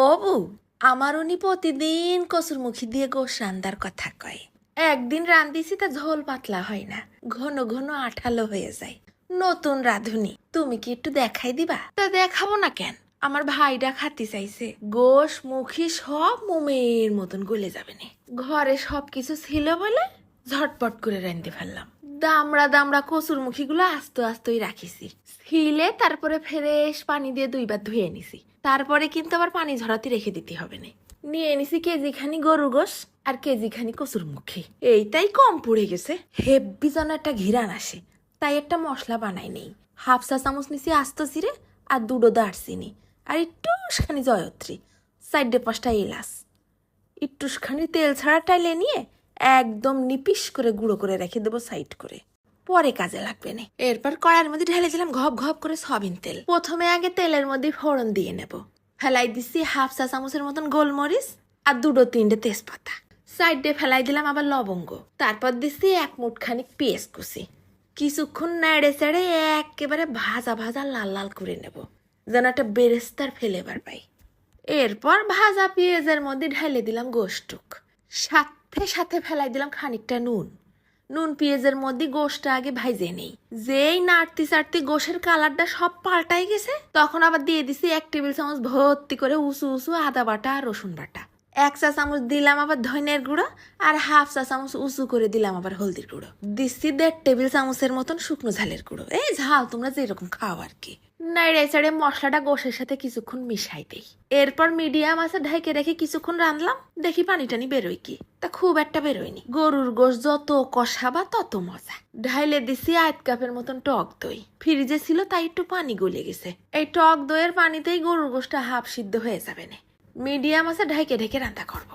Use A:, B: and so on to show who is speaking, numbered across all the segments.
A: বউ আমার উনি প্রতিদিন কসুরমুখী দিয়ে গোস রান্দার কথা কয়। একদিন রান্দিছি তা ঝোল পাতলা হয় না, ঘন ঘন আঠালো হয়ে যায়। নতুন রাঁধুনি, তুমি কি একটু দেখাই দিবা? তা দেখাবো না কেন? আমার ভাইটা খাতি চাইছে, গোশ, মুখী সব মোমের মতন গলে যাবে না। ঘরে সব কিছু ছিল বলে ঝটপট করে রান্ধতে ফেললাম দামড়া দামড়া কচুর মুখিগুলো আস্তে আস্তই রাখিছি। ছিলে তারপরে ফ্রেশ পানি দিয়ে দুইবার ধুয়ে নিছি। তারপরে কিন্তু আবার পানি ঝরাতে রেখে দিতে হবে না। নিয়ে নিছি কেজি খানি গরুর গোস আর কেজি খানি কচুর মুখী। এইটাই কম পড়ে গেছে। হেব্বি যেন একটা ঘিরান আসে। তাই একটা মশলা বানাই নেই। হাফ চা চামচ নিছি আস্ত জিরে আর দুটো দারচিনি। আর একটুখানি জয়ত্রী। সাইডে পাঁচটা এলাচ। একটুখানি তেল ছাড়া টাইলে নিয়ে একদম নিপিস করে গুঁড়ো করে রেখে দেবো, সাইড করে। পরে কাজে লাগবে না। এরপর কড়াইয়ের মধ্যে ঢেলে দিলাম ঘপ ঘপ করে সবিন তেল। প্রথমে আগে তেলের মধ্যে ফোড়ন দিয়ে নেব। ফেলাই দিছি হাফ চা চামচের মতন গোলমরিচ আর দুটো তিনটে তেজপাতা। সাইডে ফেলাই দিলাম আবার লবঙ্গ। তারপর দিছি এক মুঠখানি পেঁয়াজ কুচি। কিছুক্ষণ নেড়ে চেড়ে একেবারে ভাজা ভাজা লাল লাল করে নেব, যেন একটা বেরেস্তার ফ্লেভার পাই। এরপর ভাজা পেঁয়াজের মধ্যে ঢেলে দিলাম গোষ্ঠুক সাথে সাথে ফেলাই দিলাম খানিকটা নুন। নুন, পেঁয়াজের মধ্যে গোশটা আগে ভাইজে নেই। যেই নাড়তি চাড়তি গোশের কালারটা সব পাল্টাই গেছে, তখন আবার দিয়ে দিছি এক টেবিল চামচ ভর্তি করে উঁচু উঁচু আদা বাটা আর রসুন বাটা। এক চা চামচ দিলাম আবার ধনের গুঁড়ো আর হাফ চা চামচ উঁচু করে দিলাম আবার হলদির গুঁড়ো। দিচ্ছি দেড় টেবিল চামচের মতন শুকনো ঝালের গুঁড়ো। এই ঝাল তোমরা যেরকম খাও আর কি। নাইড়ে চাড়ে মশলাটা গোশের সাথে কিছুক্ষণ মিশাই দেই। এরপর মিডিয়াম আছে, ঢেকে রেখে কিছুক্ষণ রাঁধলাম। দেখি পানি টানি বেরোই কি। তা খুব একটা বেরোয়নি। গরুর গোশ যত কষাবা তত মজা। ঢাইলে দিছি আধ কাপের মতন টক দই। ফ্রিজে ছিল, তাই একটু পানি গলে গেছে। এই টক দইয়ের পানিতেই গরুর গোশটা হাফ সিদ্ধ হয়ে যাবে না। মিডিয়াম আছে, ঢেকে ঢেকে রান্না করব।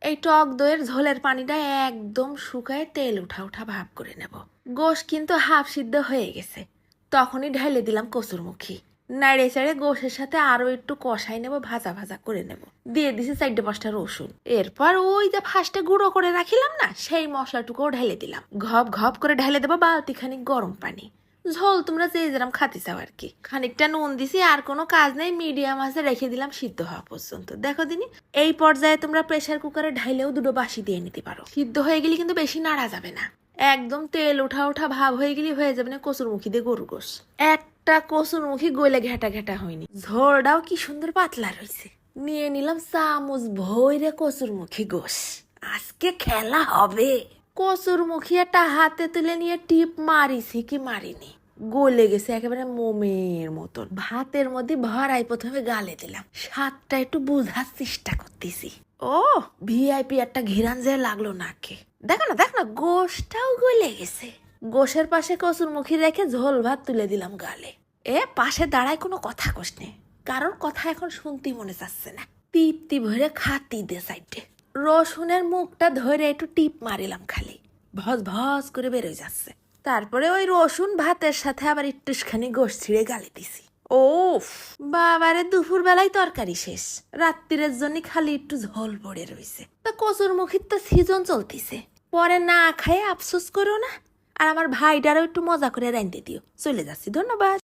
A: এই টক দইয়ের ঝোলের পানিটা একদম শুকায় তেল উঠা উঠা ভাব করে নেব। গোশ কিন্তু হাফ সিদ্ধ হয়ে গেছে। তখনই ঢেলে দিলাম কসুরমুখী নাড়ে চাড়ে গোশের সাথে আরও একটু কষাই নেব, ভাজা ভাজা করে নেব। দিয়ে দিছি চারটে পাঁচটা রসুন। এরপর ওই যে ফার্স্টে গুঁড়ো করে রাখিলাম না, সেই মশলাটুকুও ঢেলে দিলাম। ঘপ ঘপ করে ঢেলে দেবো বালতি খানিক গরম পানি। ঝোল তোমরা যে যেরাম খাতে চাও আর কি। খানিকটা নুন দিছি, আর কোনো কাজ নেই, মিডিয়াম আছে, রেখে দিলাম সিদ্ধ হওয়া পর্যন্ত। দেখো দিনি, এই পর্যায়ে তোমরা প্রেশার কুকারে ঢাইলেও দুটো বাসি দিয়ে নিতে পারো। সিদ্ধ হয়ে গেলে কিন্তু বেশি নাড়া যাবে না। একদম তেল ওঠা ওঠা ভাব হয়ে গেলে হয়ে যাবে না, কচুরমুখী দিয়ে গরু গোস একটা কচুরমুখী গলে ঘেটা ঘেটা হয়নি। ঝোলটাও কি সুন্দর পাতলা রয়েছে নিয়ে নিলাম চামচ ভৈরে কচুরমুখী গোস আজকে খেলা হবে। কচুরমুখী একটা হাতে তুলে নিয়ে টিপ মারিছি কি মারিনি। গলে গেছে একেবারে মোমের মতন। ভাতের মধ্যে ভরাই প্রথমে গালে দিলাম। স্বাদটা একটু বোঝার চেষ্টা করতেছি। ও ভিআইপি একটা ঘিরান যে লাগল নাকে। দেখো না দেখো না, গোশটাও গলে গেছে। গোশের পাশে কচুর মুখি রেখে ঝোল ভাত তুলে দিলাম গালে। এ, পাশে দাঁড়ায় কোনো কথা কোস নে। কারণ কথা এখন শুনতে মনে চাচ্ছে না। তৃপ্তি ভরে খাতি দে সাইডে। রসুনের মুখটা ধরে একটু টিপ মারিলাম খালি। ভজ ভজ করে বেরোয় যাচ্ছে। তারপরে ওই রসুন ভাতের সাথে আবার একটুখানি গোশ ছিঁড়ে গালে দিছি। ও বাবারে দুপুর বেলায় তরকারি শেষ। রাত্রিরের জন্য খালি একটু ঝোল পড়ে রয়েছে তা কচুর মুখির তো সিজন চলতিছে। পরে না খায়ে আফসোস করো না। আর আমার ভাইটারও একটু মজা করে রাঁধতে দিও। চলে যাচ্ছি, ধন্যবাদ।